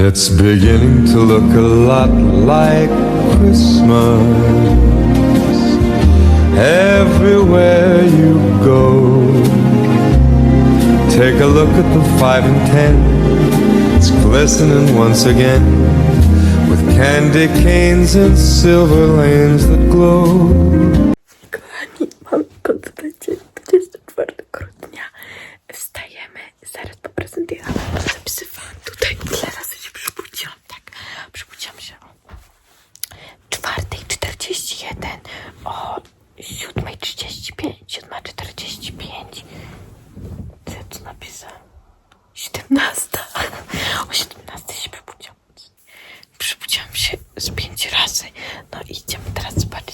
It's beginning to look a lot like Christmas everywhere you go. Take a look at the five and ten, it's glistening once again with candy canes and silver lanes that glow. 17. O 17 się przybudziłam. Przybudziłam się z pięć razy. No i idziemy teraz zobaczyć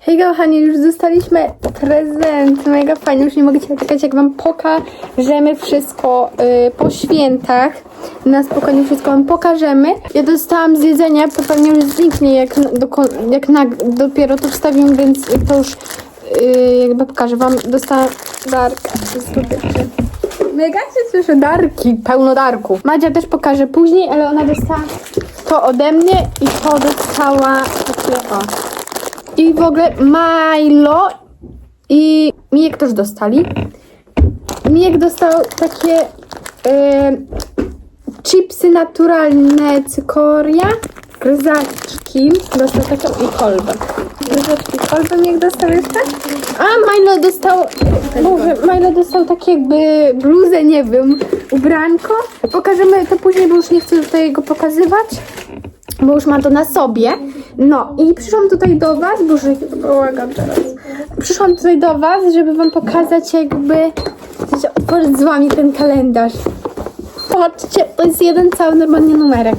Hej kochani, już dostaliśmy prezent, mega fajnie, już nie mogę się doczekać jak wam pokażemy wszystko y, po świętach. Na spokojnie wszystko wam pokażemy. Ja dostałam z jedzenia, to pewnie już zniknie jak, doko- jak na, dopiero to wstawię, więc to już y, jakby pokażę wam. Dostałam darkę. Mega się cieszę, darki, pełno darków. Madzia też pokaże później, ale ona dostała to ode mnie i to dostała takie o. I w ogóle Milo i Mijek też dostali. Mijek dostał takie chipsy naturalne cykoria, gryzaczki, dostał taką i kolbę. Gryzaczki, kolbę Mijek dostał jeszcze. A Milo dostał, Boże, Milo dostał takie jakby bluzę, nie wiem, ubranko. Pokażemy to później, bo już nie chcę tutaj go pokazywać bo już ma to na sobie. No i przyszłam tutaj do Was, boże, bałagam teraz. Przyszłam tutaj do Was, żeby Wam pokazać jakby, chcecie otworzyć z Wami ten kalendarz. Patrzcie, to jest jeden cały normalnie numerek.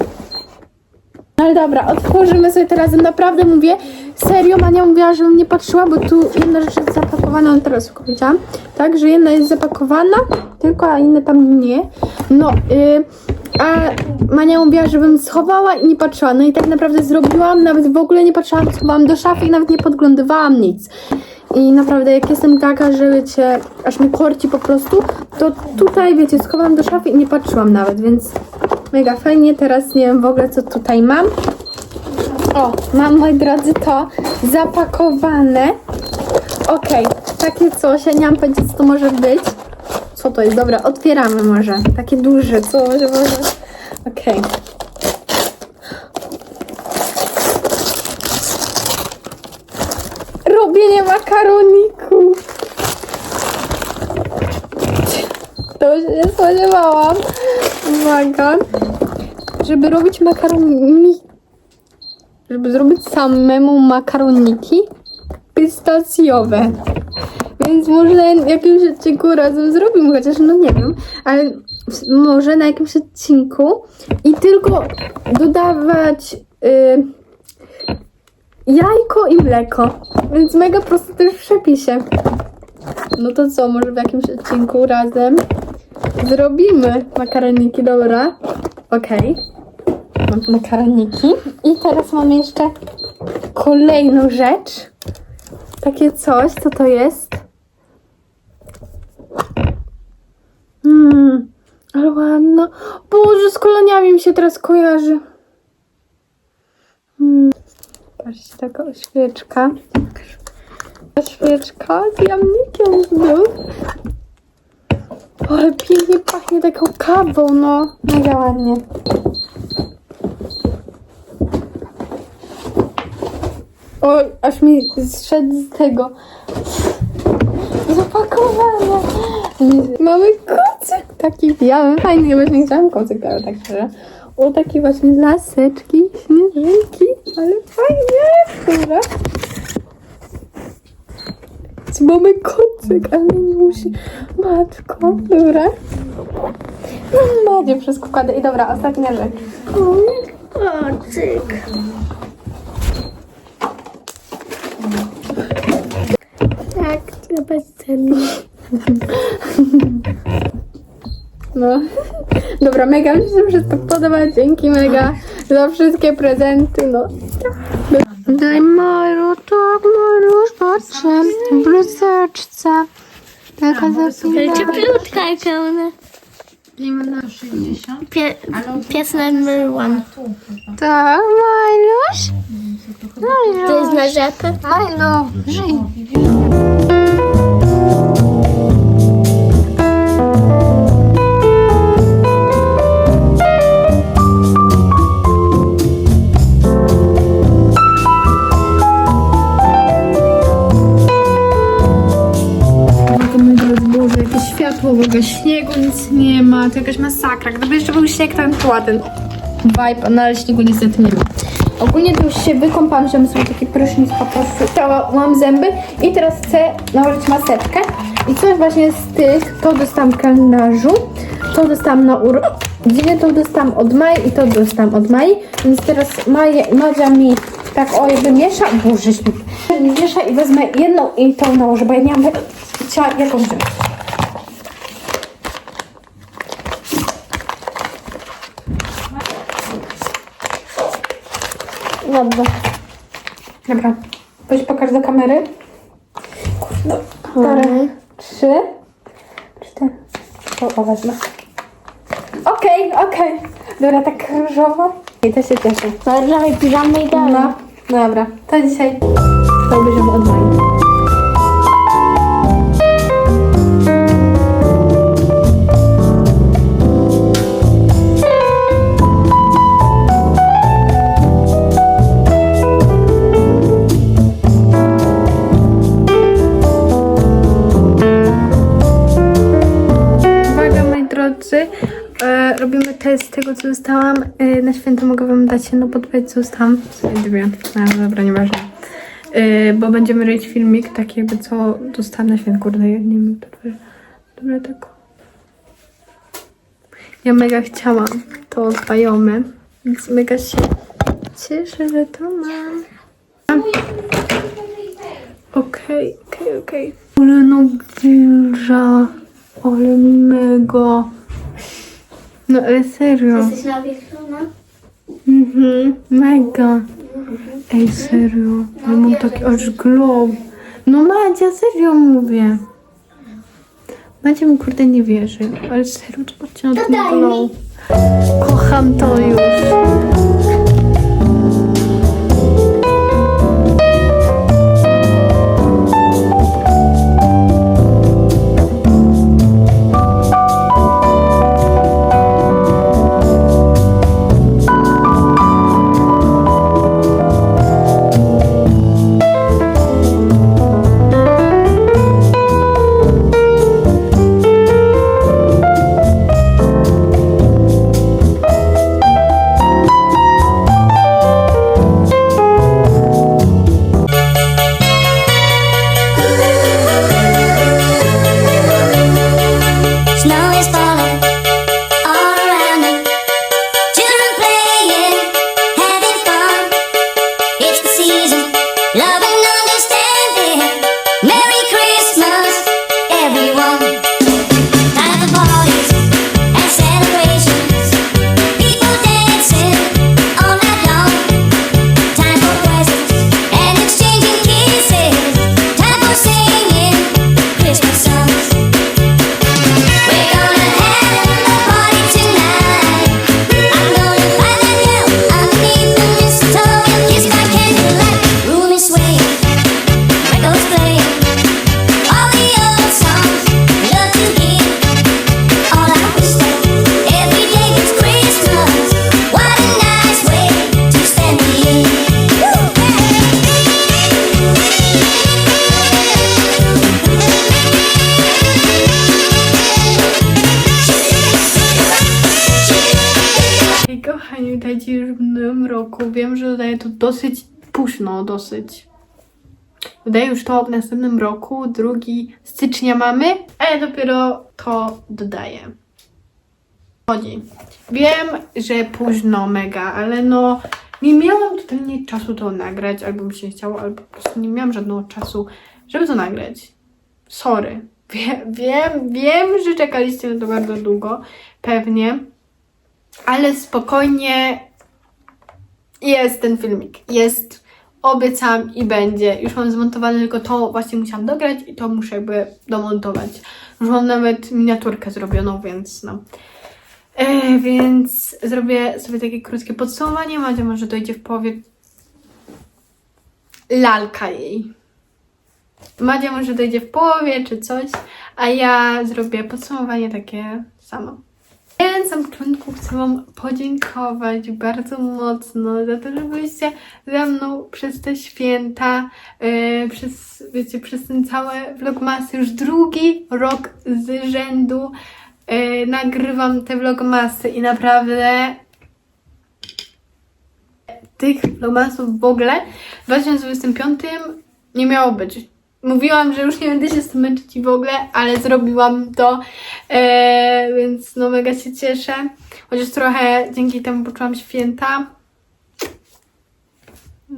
No ale dobra, otworzymy sobie teraz. Naprawdę mówię, serio, Mania mówiła, żebym nie patrzyła, bo tu jedna rzecz jest zapakowana, no teraz tylko powiedziałam, tak, że jedna jest zapakowana, tylko a inne tam nie. No, y, a Mania mówiła, żebym schowała i nie patrzyła. No i tak naprawdę zrobiłam, nawet w ogóle nie patrzyłam, schowałam do szafy i nawet nie podglądywałam nic. I naprawdę jak jestem taka, że wiecie, aż mi korci po prostu, to tutaj wiecie, schowałam do szafy i nie patrzyłam nawet, więc mega fajnie. Teraz nie wiem w ogóle co tutaj mam. O, mam moi drodzy to zapakowane. Okej, takie coś, ja nie mam pojęcia co to może być. Co to jest? Dobra, otwieramy może. Takie duże, co może może. Okej. Robienie makaroników. To się nie spodziewałam. Uwaga. Żeby robić makaroni... Żeby zrobić samemu makaroniki pistacjowe. Więc może na jakimś odcinku razem zrobimy, chociaż no nie wiem, ale może na jakimś odcinku i tylko dodawać y, jajko i mleko. Więc mega prosto też w przepisie. No to co, może w jakimś odcinku razem zrobimy makaroniki, dobra? Okej. Mam tu makaroniki. I teraz mam jeszcze kolejną rzecz. Takie coś, co to jest? Hmm, ale ładno. Boże, z koloniami mi się teraz kojarzy. Hmm. Patrzcie, taka świeczka. Świeczka z jamnikiem znów. O, ale pięknie pachnie taką kawą, no. Mega ładnie. Oj, aż mi zszedł z tego zapakowane. Mamy kocyk taki biały. Fajnie, właśnie chciałam kocyk, ale tak szczerze. O, takie właśnie laseczki, śnieżynki, ale fajnie, dobra. Mamy kocyk, ale nie musi. Matko, dobra. Madzie wszystko kładę. I dobra, ostatnia rzecz. Kocyk. Tak, trzeba ceny. No. Dobra, mega mi się wszystko podoba. Dzięki mega za wszystkie prezenty. No. Daj Maru, tak patrzę. W bluzeczce. Taka Ale zapinana. cieplutka i pełna. Pie, pies number one. Tak, Marusz. To jest na rzepę. Halo, żyj. Światło w ogóle, śniegu nic nie ma, to jakaś masakra. Gdyby jeszcze był śnieg, to bym czuła ten vibe, no ale śniegu niestety nie ma. Ogólnie to już się wykąpałam, wziąłem sobie taki prysznic po prostu, mam zęby i teraz chcę nałożyć maseczkę. I coś właśnie z tych, to dostałam w kalendarzu, to dostałam na urodziny, to dostałam od Mai i to dostałam od Mai, więc teraz Maja, Madzia mi tak o jakby miesza, boże mi miesza i wezmę jedną i tą nałożę, bo ja nie mam chciała jakąś wziąć. Dobrze. Dobra. Weź pokaż do kamery. Kurde. Cztery. Trzy. Cztery. O, o wezmę. Okej, okej. Dobra, tak różowo. I to się cieszę. Dawaj, piżamy i dalej. No, dobra. To dzisiaj to bierzemy od Mai. Test tego, co dostałam. E, na święto mogę wam dać jedno podpowiedź, co dostałam. W sumie dwie. No, dobra, nieważne. E, bo będziemy robić filmik, taki jakby co dostałam na święto. Kurde, ja nie wiem, to. Dobra, tak. Ja mega chciałam to od Bajomy, więc mega się cieszę, że to mam. Okej, okej, okej. Ale no wilża. Ale mega. No ale serio. Jesteś nawieszona? Mhm, mega. Ej, serio. Ja mam taki aż glow. No Madzia, serio mówię. Madzia mi kurde nie wierzy, ale serio, zobaczcie na ten daj mi. glow. Kocham to już. Wiem, że dodaję to dosyć późno, dosyć. dodaję już to w następnym roku, 2 stycznia mamy, a ja dopiero to dodaję. Chodzi. Wiem, że późno mega, ale no nie miałam totalnie czasu to nagrać, albo mi się chciało, albo po prostu nie miałam żadnego czasu, żeby to nagrać. Sorry. Wie, wiem, wiem, że czekaliście na to bardzo długo, pewnie, ale spokojnie jest ten filmik. Jest, obiecam i będzie. Już mam zmontowane, tylko to właśnie musiałam dograć i to muszę jakby domontować. Już mam nawet miniaturkę zrobioną, więc no. E, więc zrobię sobie takie krótkie podsumowanie. Madzia może dojdzie w połowie lalka jej. Madzia może dojdzie w połowie czy coś, a ja zrobię podsumowanie takie samo. Więc na początku chcę Wam podziękować bardzo mocno za to, że byliście ze mną przez te święta, yy, przez, wiecie, przez ten cały vlogmasy. Już drugi rok z rzędu yy, nagrywam te vlogmasy i naprawdę tych vlogmasów w ogóle w 2025 nie miało być. Mówiłam, że już nie będę się z tym męczyć i w ogóle, ale zrobiłam to, e, więc no mega się cieszę. Chociaż trochę dzięki temu poczułam święta.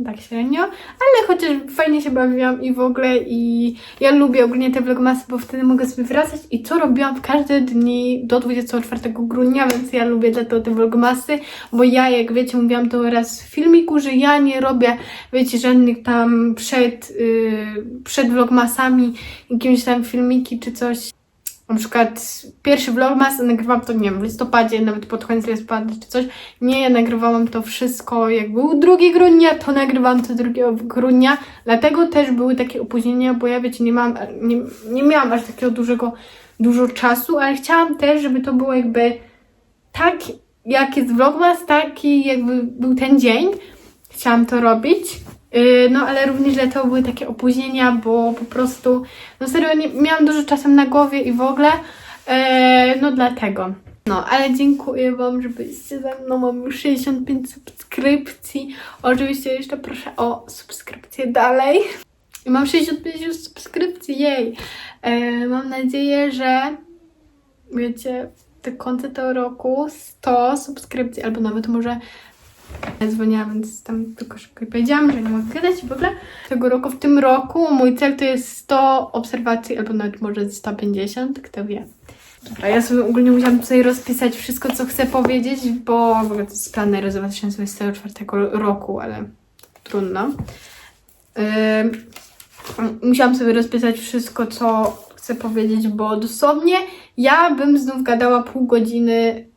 Tak średnio, ale chociaż fajnie się bawiłam i w ogóle i ja lubię ogólnie te vlogmasy, bo wtedy mogę sobie wracać i co robiłam w każde dni do 24 grudnia, więc ja lubię dlatego te vlogmasy, bo ja jak wiecie mówiłam to raz w filmiku, że ja nie robię wiecie żadnych tam przed, yy, przed vlogmasami jakieś tam filmiki czy coś na przykład pierwszy vlogmas nagrywałam to, nie wiem, w listopadzie, nawet pod koniec listopada czy coś. Nie, ja nagrywałam to wszystko, jak był 2 grudnia, to nagrywałam to 2 grudnia. Dlatego też były takie opóźnienia, bo ja wiecie, nie, mam, nie, nie miałam aż takiego dużego, dużo czasu, ale chciałam też, żeby to było jakby tak, jak jest vlogmas, taki jakby był ten dzień. Chciałam to robić. Yy, No, ale również dlatego były takie opóźnienia, bo po prostu, no serio, nie miałam dużo czasu na głowie i w ogóle, yy, no dlatego. No, ale dziękuję Wam, że byliście ze mną. Mam już 65 subskrypcji. Oczywiście jeszcze proszę o subskrypcję dalej. I mam 65 już subskrypcji, jej. Yy, mam nadzieję, że wiecie, do końca tego roku 100 subskrypcji, albo nawet może ja dzwoniłam, więc tam tylko szybko powiedziałam, że nie mogę gadać i w ogóle tego roku, w tym roku mój cel to jest 100 obserwacji, albo nawet może 150, kto wie. Dobra, ja sobie ogólnie musiałam tutaj rozpisać wszystko, co chcę powiedzieć, bo w ogóle to jest planer z 2024 roku, ale trudno. Ym, musiałam sobie rozpisać wszystko, co chcę powiedzieć, bo dosłownie ja bym znów gadała pół godziny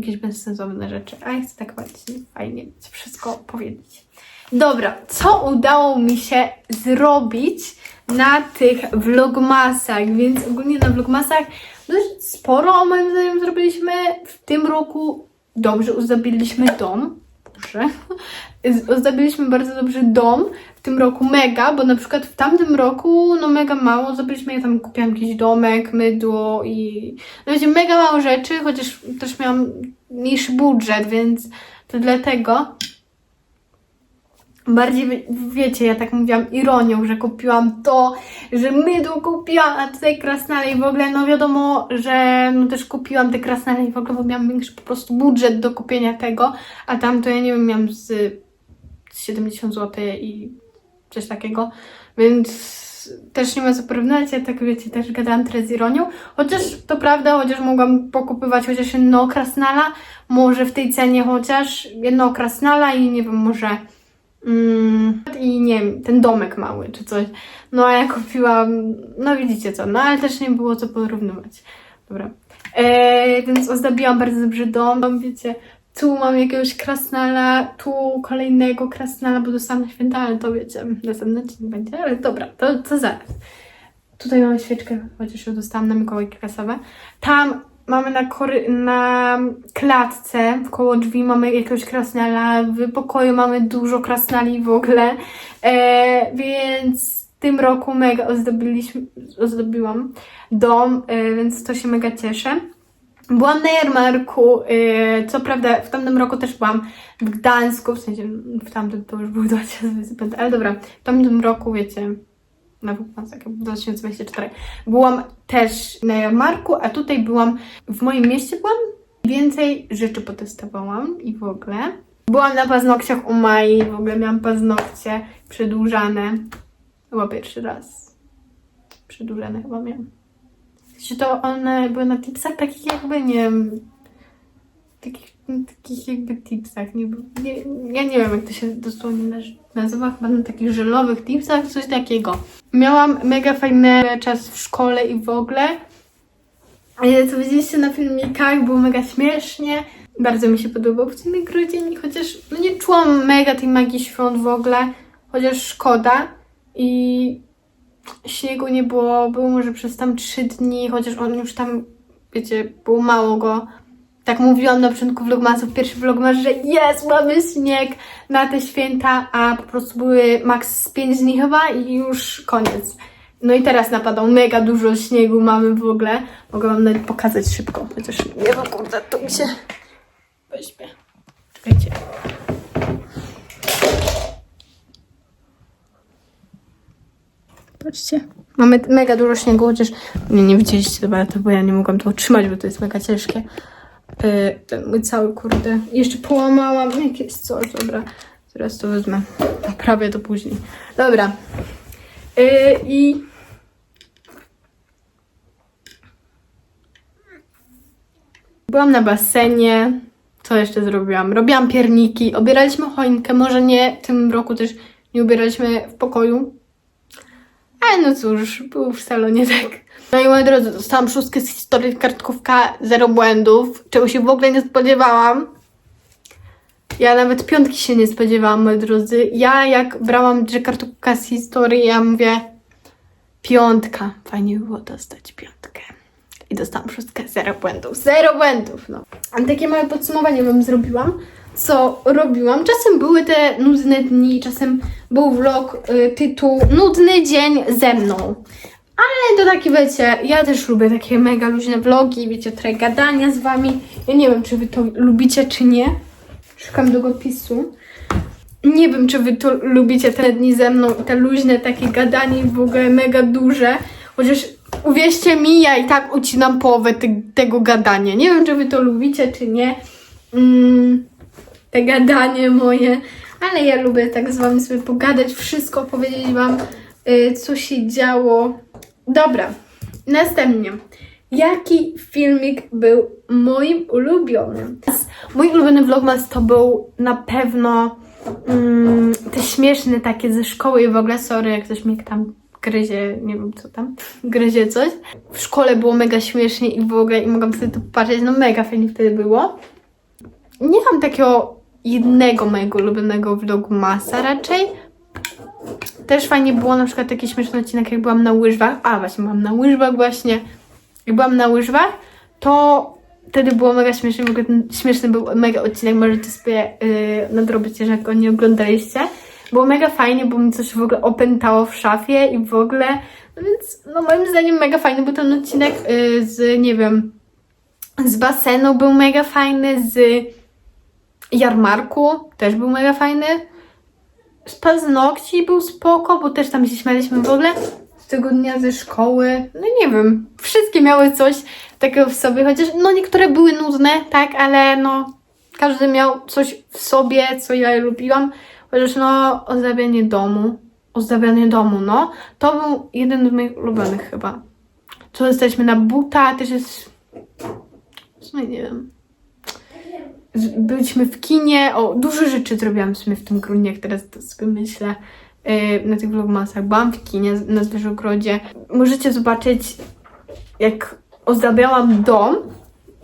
jakieś bezsensowne rzeczy, a ja chcę tak właśnie fajnie wszystko powiedzieć. Dobra, co udało mi się zrobić na tych vlogmasach, więc ogólnie na vlogmasach dość sporo moim zdaniem zrobiliśmy. W tym roku dobrze uzdobiliśmy dom. Dobrze. Ozdobiliśmy bardzo dobrze dom. W tym roku mega, bo na przykład w tamtym roku no mega mało zrobiliśmy. Ja tam kupiłam jakiś domek, mydło i no wiecie, mega mało rzeczy, chociaż też miałam mniejszy budżet, więc to dlatego bardziej wie- wiecie, ja tak mówiłam ironią, że kupiłam to, że mydło kupiłam, a tutaj krasnale i w ogóle, no wiadomo, że no też kupiłam te krasnale i w ogóle, bo miałam większy po prostu budżet do kupienia tego, a tam to ja nie wiem, miałam z 70 zł i coś takiego, więc też nie ma co porównać, ja tak wiecie, też gadałam teraz z ironią, chociaż to prawda, chociaż mogłam pokupywać chociaż jedno krasnala, może w tej cenie chociaż jedno krasnala i nie wiem, może Mm, I nie wiem, ten domek mały czy coś. No a ja kupiłam, no widzicie co, no ale też nie było co porównywać. Dobra. E, więc ozdabiłam bardzo dobrze dom. Tam, Wiecie, tu mam jakiegoś krasnala, tu kolejnego krasnala, bo dostałam na święta, ale to wiecie, następny dzień będzie, ale dobra, to, to zaraz. Tutaj mamy świeczkę, chociaż ją dostałam na Mikołajki kasowe. Tam mamy na, kory- na klatce, koło drzwi mamy jakiegoś krasnala, w pokoju mamy dużo krasnali w ogóle, e, więc w tym roku mega ozdobiliśmy, ozdobiłam dom, e, więc to się mega cieszę. Byłam na jarmarku, e, co prawda w tamtym roku też byłam w Gdańsku, w sensie w tamtym to już był 2025, ale dobra, w tamtym roku wiecie, na Vlogmasach, w 2024. Byłam też na jarmarku, a tutaj byłam, w moim mieście byłam, więcej rzeczy potestowałam i w ogóle. Byłam na paznokciach u Mai, w ogóle miałam paznokcie przedłużane. Chyba pierwszy raz. Przedłużane chyba miałam. Czy to one były na tipsach takich jakby, nie wiem, takich, takich jakby tipsach. Nie, nie, ja nie wiem, jak to się dosłownie naz- nazywa, chyba na takich żelowych tipsach, coś takiego. Miałam mega fajny czas w szkole i w ogóle. Co widzieliście na filmikach, było mega śmiesznie. Bardzo mi się podobał w tym grudzień, chociaż no nie czułam mega tej magii świąt w ogóle, chociaż szkoda. I śniegu nie było, było może przez tam trzy dni, chociaż on już tam, wiecie, było mało go. Tak mówiłam na początku vlogmasów, pierwszy vlogmas, że jest, mamy śnieg na te święta, a po prostu były maks 5 dni chyba i już koniec. No i teraz napadał mega dużo śniegu, mamy w ogóle. Mogę wam nawet pokazać szybko, chociaż nie wiem, kurde, to mi się weźmie. Czekajcie. Patrzcie. Mamy mega dużo śniegu, chociaż nie, nie widzieliście dobra, to, bo ja nie mogłam to utrzymać, bo to jest mega ciężkie. Yy, ten mój cały, kurde. Jeszcze połamałam jakieś coś, dobra. Teraz to wezmę. Naprawię to później. Dobra. Yy, I... Byłam na basenie. Co jeszcze zrobiłam? Robiłam pierniki, obieraliśmy choinkę. Może nie w tym roku też nie ubieraliśmy w pokoju, ale no cóż, był w salonie tak. No i moi drodzy, dostałam szóstkę z historii kartkówka, zero błędów, czego się w ogóle nie spodziewałam. Ja nawet piątki się nie spodziewałam, moi drodzy. Ja jak brałam że kartkówka z historii, ja mówię piątka. Fajnie było dostać piątkę. I dostałam szóstkę, zero błędów. Zero błędów, no. A takie małe podsumowanie wam zrobiłam, co robiłam. Czasem były te nudne dni, czasem był vlog, y, tytuł Nudny dzień ze mną. Ale to takie, wiecie, ja też lubię takie mega luźne vlogi, wiecie, trochę gadania z wami. Ja nie wiem, czy wy to lubicie, czy nie. Szukam długopisu. Nie wiem, czy wy to lubicie te dni ze mną te luźne takie gadanie w ogóle mega duże. Chociaż uwierzcie mi, ja i tak ucinam połowę te, tego gadania. Nie wiem, czy wy to lubicie, czy nie. Mm, te gadanie moje. Ale ja lubię tak z wami sobie pogadać, wszystko powiedzieć wam, y, co się działo. Dobra, następnie. Jaki filmik był moim ulubionym? Mój ulubiony vlogmas to był na pewno mm, te śmieszne takie ze szkoły i w ogóle, sorry, jak ktoś mnie tam gryzie, nie wiem co tam, gryzie coś. W szkole było mega śmiesznie i w ogóle, i mogłam sobie to popatrzeć, no mega fajnie wtedy było. Nie mam takiego jednego mojego ulubionego vlogu masa raczej. Też fajnie było na przykład taki śmieszny odcinek, jak byłam na łyżwach. A właśnie, byłam na łyżwach właśnie. Jak byłam na łyżwach, to wtedy było mega śmiesznie. W ogóle ten śmieszny był mega odcinek, możecie sobie yy, nadrobić, jeżeli go nie oglądaliście. Było mega fajnie, bo mi coś w ogóle opętało w szafie i w ogóle. No więc, no moim zdaniem mega fajny był ten odcinek yy, z, nie wiem, z basenu był mega fajny, z jarmarku też był mega fajny. Z paznokci był spoko, bo też tam się śmialiśmy w ogóle. Z tego dnia ze szkoły. No nie wiem, wszystkie miały coś takiego w sobie, chociaż no niektóre były nudne, tak, ale no każdy miał coś w sobie, co ja lubiłam. Chociaż no ozdabianie domu, ozdabianie domu, no, to był jeden z moich ulubionych chyba. Co jesteśmy na buta, też jest, w sumie nie wiem, byliśmy w kinie, o, dużo rzeczy zrobiłam w sumie w tym grudniu, jak teraz to sobie myślę, yy, na tych vlogmasach. Byłam w kinie na Zwierzogrodzie. Możecie zobaczyć, jak ozdabiałam dom,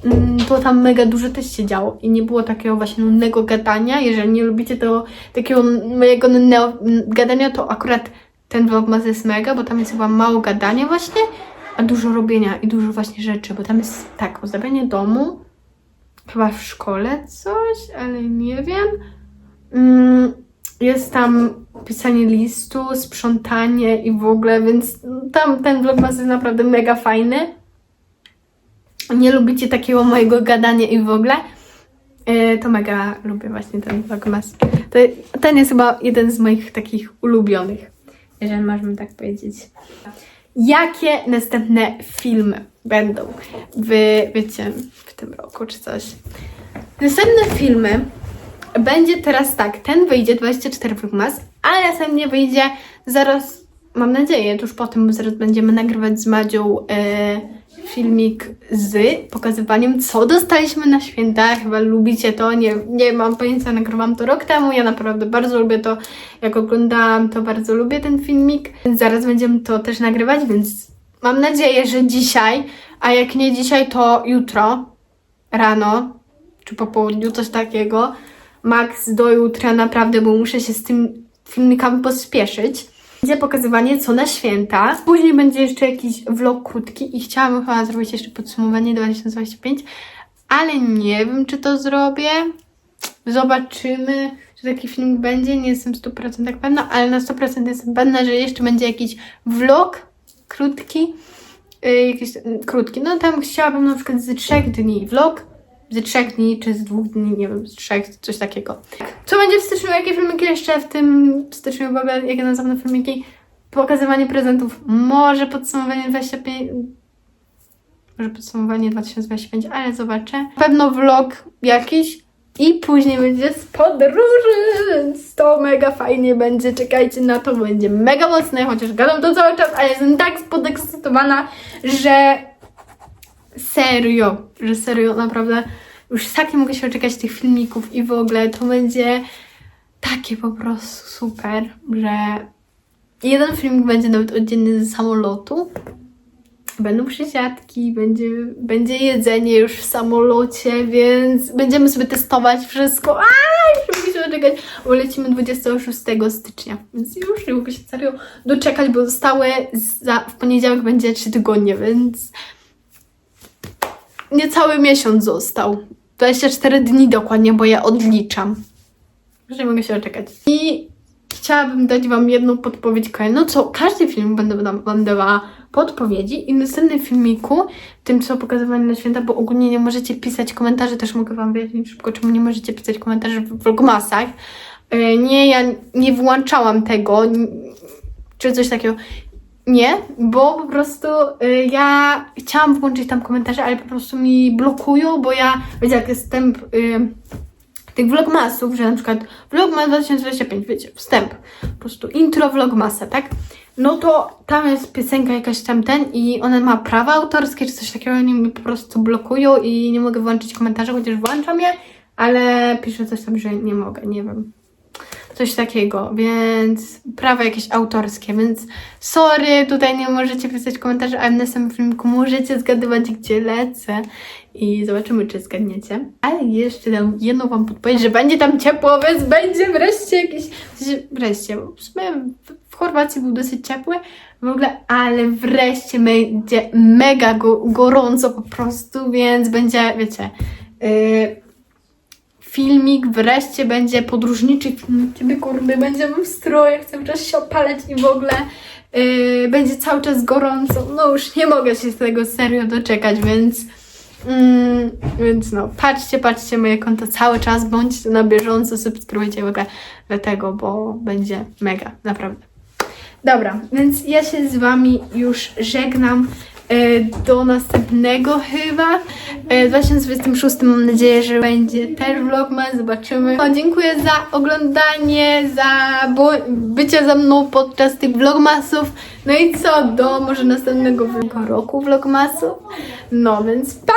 mm, to tam mega dużo też się działo i nie było takiego właśnie nudnego gadania. Jeżeli nie lubicie tego takiego mojego nudnego gadania, to akurat ten vlogmas jest mega, bo tam jest chyba mało gadania właśnie, a dużo robienia i dużo właśnie rzeczy, bo tam jest tak, ozdabianie domu, chyba w szkole coś, ale nie wiem. Mm, Jest tam pisanie listu, sprzątanie i w ogóle, więc tam ten vlogmas jest naprawdę mega fajny. Nie lubicie takiego mojego gadania i w ogóle, e, to mega lubię właśnie ten vlogmas. Ten jest chyba jeden z moich takich ulubionych. jeżeli możemy tak powiedzieć. Jakie następne filmy będą w, wiecie, w tym roku czy coś? Następne filmy będzie teraz tak, ten wyjdzie 24 Vlogmas, ale następnie wyjdzie zaraz, mam nadzieję, tuż po tym, zaraz będziemy nagrywać z Madzią e, filmik z pokazywaniem, co dostaliśmy na święta. Chyba lubicie to, nie, nie mam pojęcia, nagrywam to rok temu, ja naprawdę bardzo lubię to, jak oglądałam, to bardzo lubię ten filmik. Zaraz będziemy to też nagrywać, więc mam nadzieję, że dzisiaj, a jak nie dzisiaj, to jutro rano, czy po południu, coś takiego. Max do jutra naprawdę, bo muszę się z tym filmikami pospieszyć. Będzie pokazywanie co na święta. Później będzie jeszcze jakiś vlog krótki i chciałam chyba zrobić jeszcze podsumowanie 2025, ale nie wiem, czy to zrobię. Zobaczymy, czy taki film będzie. Nie jestem 100% pewna, ale na 100% jestem pewna, że jeszcze będzie jakiś vlog krótki. Yy, jakiś yy, krótki. No tam chciałabym na przykład z trzech dni vlog. Z trzech dni, czy z dwóch dni, nie wiem, z trzech, coś takiego. Co będzie w styczniu? Jakie filmiki jeszcze w tym styczniu w ogóle? Jakie następne filmiki? Pokazywanie prezentów. Może podsumowanie 25. Może podsumowanie 2025, ale zobaczę. Pewno vlog jakiś. I później będzie z podróży, to mega fajnie będzie. Czekajcie na to, będzie mega mocne, chociaż gadam to cały czas, ale jestem tak podekscytowana, że serio, że serio, naprawdę już tak nie mogę się doczekać tych filmików i w ogóle to będzie takie po prostu super, że jeden filmik będzie nawet oddzielny z samolotu. Będą przysiadki, będzie, będzie jedzenie już w samolocie, więc będziemy sobie testować wszystko. Aaa, już się doczekać, bo lecimy 26 stycznia, więc już nie mogę się serio doczekać, bo zostały za, w poniedziałek będzie 3 tygodnie, więc niecały miesiąc został. 24 dni dokładnie, bo ja odliczam. Już nie mogę się doczekać. I chciałabym dać Wam jedną podpowiedź kolejną. No co, każdy film będę wam- dawała podpowiedzi i w następnym filmiku, tym co pokazywali na święta, bo ogólnie nie możecie pisać komentarzy, też mogę Wam wyjaśnić szybko, czemu nie możecie pisać komentarzy w vlogmasach. Yy, Nie, ja nie włączałam tego, czy coś takiego. Nie, bo po prostu y, ja chciałam włączyć tam komentarze, ale po prostu mi blokują, bo ja, wiecie, jak jest wstęp y, tych vlogmasów, że na przykład vlogmas 2025, wiecie, wstęp, po prostu intro vlogmasa, tak? No to tam jest piosenka jakaś tam ten i ona ma prawa autorskie czy coś takiego, oni mi po prostu blokują i nie mogę włączyć komentarzy, chociaż włączam je, ale piszę coś tam, że nie mogę, nie wiem coś takiego, więc prawa jakieś autorskie, więc sorry, tutaj nie możecie pisać komentarzy, ale w następnym filmiku możecie zgadywać, gdzie lecę i zobaczymy, czy zgadniecie. Ale jeszcze dam jedną wam podpowiedź, że będzie tam ciepło, więc będzie wreszcie sensie wreszcie, bo w sumie w Chorwacji był dosyć ciepły w ogóle, ale wreszcie będzie mega go, gorąco po prostu, więc będzie, wiecie, yy, filmik wreszcie będzie podróżniczy filmik, kiedy kurde będziemy w strojach, cały czas się opalać i w ogóle yy, będzie cały czas gorąco. No już nie mogę się z tego serio doczekać, więc mm, więc no, patrzcie, patrzcie moje konto cały czas, bądźcie na bieżąco, subskrybujcie w ogóle dlatego, bo będzie mega, naprawdę. Dobra, więc ja się z Wami już żegnam do następnego chyba. E, w 2026 mam nadzieję, że będzie też vlogmas, zobaczymy. Dziękuję za oglądanie, za bycie ze mną podczas tych vlogmasów. No i co, do może następnego roku vlogmasów. No więc pa!